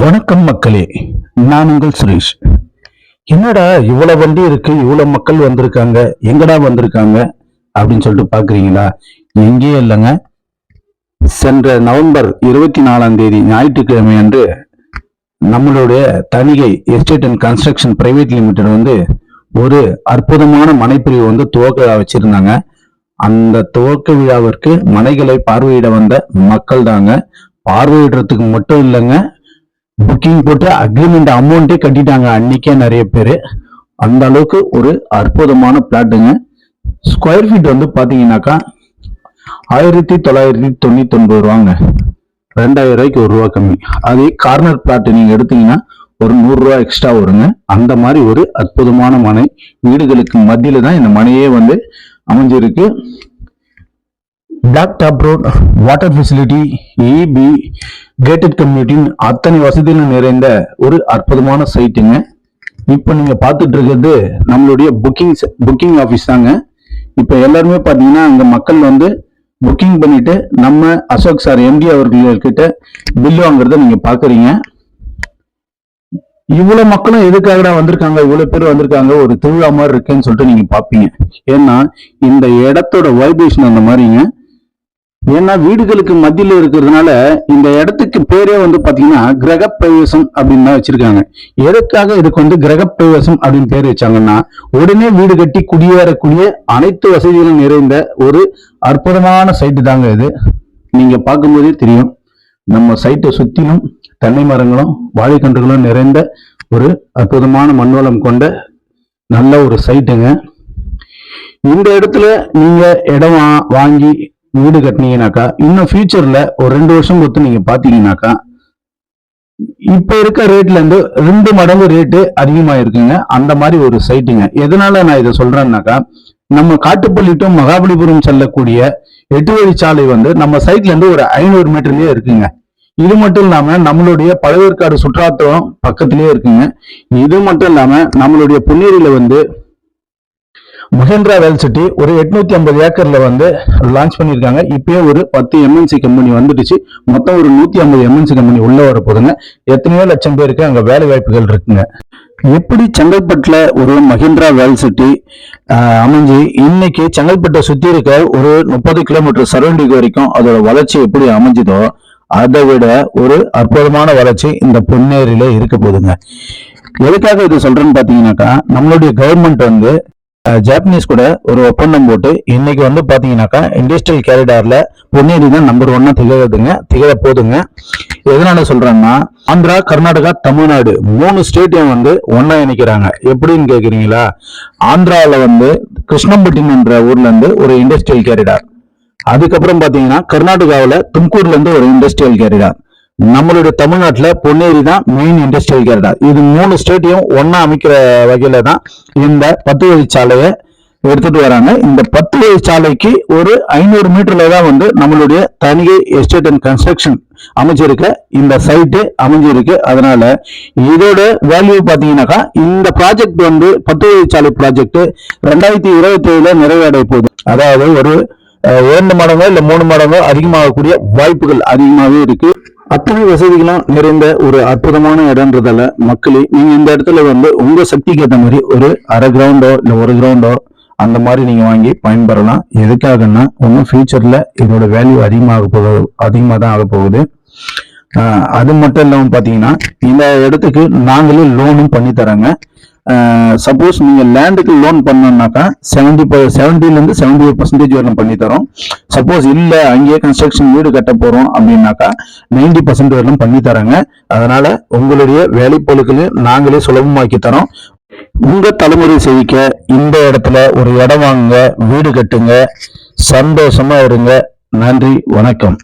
வணக்கம் மக்களே நான் உங்கள் சுரேஷ். என்னடா இவ்வளவு வண்டி இருக்கு இவ்வளவு மக்கள் வந்திருக்காங்க எங்கடா வந்திருக்காங்க அப்படின்னு சொல்லிட்டு பாக்குறீங்களா? எங்கேயும் இல்லைங்க. சென்ற நவம்பர் இருபத்தி நாலாம் தேதி ஞாயிற்றுக்கிழமை அன்று நம்மளுடைய Thanigai estate and construction private limited வந்து ஒரு அற்புதமான மனைப்பிரிவு வந்து துவக்க விழா வச்சிருந்தாங்க. அந்த துவக்க விழாவிற்கு மனைகளை பார்வையிட வந்த மக்கள் தாங்க பார்வையிடுறதுக்கு மட்டும் இல்லைங்க புக்கிங் போட்டு அக்ரிமெண்ட் அமௌண்ட்டே கட்டிட்டாங்க. அன்னைக்கே நிறைய பேர். அந்த அளவுக்கு ஒரு அற்புதமான பிளாட்டுங்க. ஸ்கொயர் ஃபீட் வந்து பார்த்தீங்கன்னாக்கா ஆயிரத்தி தொள்ளாயிரத்தி தொண்ணூத்தி ஒன்பது ரூபாங்க. ரெண்டாயிரம் ரூபாய்க்கு ஒரு ரூபா கம்மி. அதே கார்னர் பிளாட் நீங்க எடுத்தீங்கன்னா ஒரு நூறுரூவா எக்ஸ்ட்ரா வருங்க. அந்த மாதிரி ஒரு அற்புதமான மனை வீடுகளுக்கு மத்தியில தான் இந்த மனையே வந்து அமைஞ்சிருக்கு. Black top road water facility EB gated கம்யூனிட்டின் அத்தனை வசதிகளும் நிறைந்த ஒரு அற்புதமான சைட்டுங்க இப்போ நீங்கள் பார்த்துட்டு இருக்கிறது நம்மளுடைய புக்கிங் புக்கிங் ஆஃபீஸ் தாங்க. இப்போ எல்லாருமே பார்த்தீங்கன்னா அங்கே மக்கள் வந்து புக்கிங் பண்ணிட்டு நம்ம அசோக் சார் எம்டி அவர்கள்கிட்ட பில் வாங்குறத நீங்கள் பார்க்குறீங்க. இவ்வளோ மக்களும் எதுக்காகடா வந்திருக்காங்க? இவ்வளோ பேர் வந்திருக்காங்க? ஒரு திருவிழா மாதிரி இருக்குன்னு சொல்லிட்டு நீங்கள் பார்ப்பீங்க. ஏன்னா இந்த இடத்தோட வைப்ரேஷன் அந்த மாதிரிங்க. ஏன்னா வீடுகளுக்கு மத்தியில் இருக்கிறதுனால இந்த இடத்துக்கு பேரே வந்து பாத்தீங்கன்னா கிரக பிரவேசம் அப்படின்னு தான் வச்சிருக்காங்க. எதுக்காக இதுக்கு வந்து கிரக பிரவேசம் அப்படின்னு பேர் வச்சாங்கன்னா உடனே வீடு கட்டி குடியேறக்கூடிய அனைத்து வசதிகளும் நிறைந்த ஒரு அற்புதமான சைட்டு தாங்க இது. நீங்க பார்க்கும்போதே தெரியும். நம்ம சைட்டை சுத்திலும் தென்னை மரங்களும் வாழைக்கன்றுகளும் நிறைந்த ஒரு அற்புதமான மண்வளம் கொண்ட நல்ல ஒரு சைட்டுங்க இந்த இடத்துல நீங்க இடம் வாங்கி வீடு கட்டினீங்கனாக்கா இன்னும் ஃபியூச்சர்ல ஒரு ரெண்டு வருஷம் பொறுத்து நீங்க பாத்தீங்கன்னாக்கா இப்ப இருக்க ரேட்ல இருந்து ரெண்டு மடங்கு ரேட்டு அதிகமா இருக்குங்க அந்த மாதிரி ஒரு சைட்டுங்க எதனால நான் இதை சொல்றேன்னாக்கா நம்ம காட்டுப்பள்ளி டு மகாபலிபுரம் செல்லக்கூடிய எட்டு சாலை வந்து நம்ம சைட்ல இருந்து ஒரு ஐநூறு மீட்டர்லயே இருக்குங்க. இது மட்டும் இல்லாம நம்மளுடைய பழவேற்காடு சுற்றுலாத்தலம் பக்கத்திலேயே இருக்குங்க. இது மட்டும் இல்லாம நம்மளுடைய புன்னேரியில வந்து மஹேந்திரா வேல் சிட்டி ஒரு எட்நூத்தி ஐம்பது ஏக்கர்ல வந்து லான்ச் பண்ணியிருக்காங்க. இப்பயே ஒரு பத்து எம்என்சி கம்பெனி வந்துடுச்சு. மொத்தம் ஒரு நூத்தி ஐம்பது எம்என்சி கம்பெனி உள்ள வர போதுங்க. எத்தனையோ லட்சம் பேருக்கு அங்க வேலை வாய்ப்புகள் இருக்குங்க. எப்படி செங்கல்பட்டுல ஒரு மஹிந்திரா வேல் சிட்டி ஆஹ், அமைஞ்சு இன்னைக்கு செங்கல்பட்டை சுத்தி இருக்க ஒரு முப்பது கிலோமீட்டர் சரௌண்டிங் வரைக்கும் அதோட வளர்ச்சி எப்படி அமைஞ்சுதோ அதை விட ஒரு அற்புதமான வளர்ச்சி இந்த பொன்னேரியில இருக்க போகுதுங்க எதுக்காக இது சொல்றேன்னு பாத்தீங்கன்னாக்கா நம்மளுடைய கவர்மெண்ட் வந்து ஜாப்பனீஸ் கூட ஒரு ஒப்பந்தம் போட்டு இன்னைக்கு வந்து பாத்தீங்கன்னாக்கா இண்டஸ்ட்ரியல் கேரிடார்ல பொன்னேரி தான் நம்பர் ஒன்னா திகழதுங்க திகழ போதுங்க. எதனால சொல்றேன்னா ஆந்திரா கர்நாடகா தமிழ்நாடு மூணு ஸ்டேட்டையும் வந்து ஒன்னா இணைக்கிறாங்க. எப்படின்னு கேட்குறீங்களா ஆந்திரால வந்து கிருஷ்ணம்பட்டினம்ன்ற ஊர்ல இருந்து ஒரு இண்டஸ்ட்ரியல் கேரிடார் அதுக்கப்புறம் பாத்தீங்கன்னா கர்நாடகாவில் தும்கூர்ல இருந்து ஒரு இண்டஸ்ட்ரியல் கேரிடார் நம்மளுடைய தமிழ்நாட்டில் பொன்னேரி தான் மெயின் இண்டஸ்ட்ரியல் கேரடா இது மூணு ஸ்டேட்டையும் ஒன்றா அமைக்கிற வகையில தான் இந்த பத்து வழி சாலையை எடுத்துட்டு வராங்க. இந்த பத்து வழிச்சாலைக்கு ஒரு ஐநூறு மீட்டர்ல தான் வந்து நம்மளுடைய தனிகை எஸ்டேட் அண்ட் கன்ஸ்ட்ரக்ஷன் அமைச்சிருக்க இந்த சைட்டு அமைஞ்சிருக்கு. அதனால இதோட வேல்யூ பார்த்தீங்கன்னாக்கா இந்த ப்ராஜெக்ட் வந்து பத்து வழிச்சாலை ப்ராஜெக்ட் ரெண்டாயிரத்தி இருபத்தி ஏழுல நிறைவடைய போகுது. அதாவது ஒரு இரண்டு மடங்கோ இல்லை மூணு மடங்கோ அதிகமாகக்கூடிய வாய்ப்புகள் அதிகமாகவே இருக்கு. அத்தனை வசதிகளும் நிறைந்த ஒரு அற்புதமான இடம்ன்றதால மக்களே நீங்க இந்த இடத்துல வந்து உங்க சக்திக்கு ஏற்ற மாதிரி ஒரு அரை கிரவுண்டோ இல்ல ஒரு கிரவுண்டோ அந்த மாதிரி நீங்க வாங்கி பயன்பெறலாம். எதுக்காகன்னா ஒன்றும் ஃபியூச்சர்ல இதோட வேல்யூ அதிகமாக போகுது அதிகமாக தான் ஆக போகுது அது மட்டும் இல்லாம பாத்தீங்கன்னா இந்த இடத்துக்கு நாங்களே லோனும் பண்ணி தராங்க சப்போஸ் நீங்கள் லேண்டுக்கு லோன் பண்ணோம்னாக்கா செவன்டி செவன்டில செவன்டிலேருந்து செவன்டி எயிட் பர்சன்டேஜ் வரைக்கும் பண்ணி தரோம். சப்போஸ் இல்லை அங்கேயே கன்ஸ்ட்ரக்ஷன் வீடு கட்ட போகிறோம் அப்படின்னாக்கா நைன்டி பர்சன்ட் வரைக்கும் பண்ணி தராங்க. அதனால உங்களுடைய வேலைப்பொருட்களையும் நாங்களே சுலபமாக்கி தரோம். உங்க தலைமுறை செழிக்க இந்த இடத்துல ஒரு இடம் வாங்குங்க வீடு கட்டுங்க. சந்தோஷமா இருங்க. நன்றி வணக்கம்.